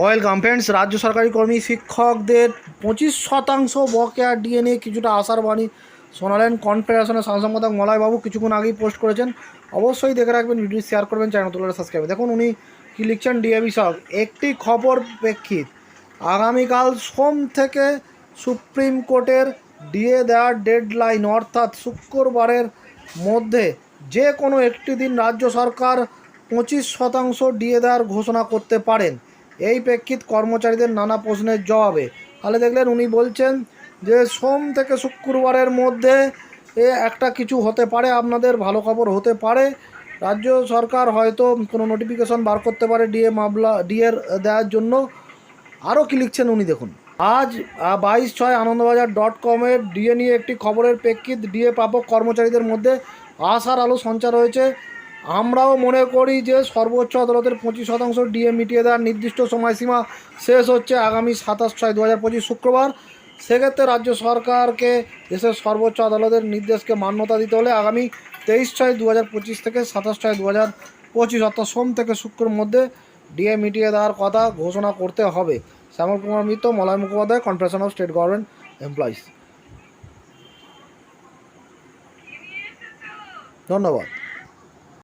Welcome friends রাজ্য সরকারি কর্মী, শিক্ষকদের পঁচিশ শতাংশ বকেয়া ডিএ নিয়ে কিছুটা আশার বাণী শোনালেন কনফেডারেশনের সাংসদ মলয়বাবু কিছুক্ষণ আগেই পোস্ট করেছেন। অবশ্যই দেখে রাখবেন ভিডিও শেয়ার করবেন, চ্যানেল তুলে সাবস্ক্রাইব দেখুন, উনি কী লিখছেন ডিএ বিষয়ক একটি খবর প্রেক্ষিত, আগামীকাল সোম থেকে সুপ্রিম কোর্টের ডিএ দেওয়ার ডেডলাইন, অর্থাৎ শুক্রবারের মধ্যে যে কোনো একটি দিন রাজ্য সরকার পঁচিশ শতাংশ ডিএ দেওয়ার ঘোষণা করতে পারেন। এই প্রেক্ষিত কর্মচারীদের নানা প্রশ্নের জবাবে। তাহলে দেখলেন উনি বলছেন যে, সোম থেকে শুক্রবারের মধ্যে এ একটা কিছু হতে পারে, আপনাদের ভালো খবর হতে পারে। রাজ্য সরকার হয়তো কোনো নোটিফিকেশন বার করতে পারে ডিএ মামলা ডিএর দেওয়ার জন্য। আরও কি লিখছেন উনি দেখুন। আজ বাইশ ছয় আনন্দবাজার ডট কমের ডিএ নিয়ে একটি খবরের প্রেক্ষিত ডিএ প্রাপক কর্মচারীদের মধ্যে আশার আলো সঞ্চার হয়েছে। আমরাও মনে করি যে সর্বোচ্চ আদালতের পঁচিশ শতাংশ ডিএ মিটিয়ে দেওয়ার নির্দিষ্ট সময়সীমা শেষ হচ্ছে আগামী সাতাশ ছয় দু হাজার পঁচিশ শুক্রবার। সেক্ষেত্রে রাজ্য সরকারকে দেশের সর্বোচ্চ আদালতের নির্দেশকে মান্যতা দিতে হলে আগামী তেইশ ছয় দু হাজার পঁচিশ থেকে সাতাশ ছয় দু হাজার পঁচিশ অর্থাৎ সোম থেকে শুক্রের মধ্যে ডিএ মিটিয়ে দেওয়ার কথা ঘোষণা করতে হবে। Shyamal Kumar Mitra, Malay Mukhopadhyay, confederation of state government employees. ধন্যবাদ।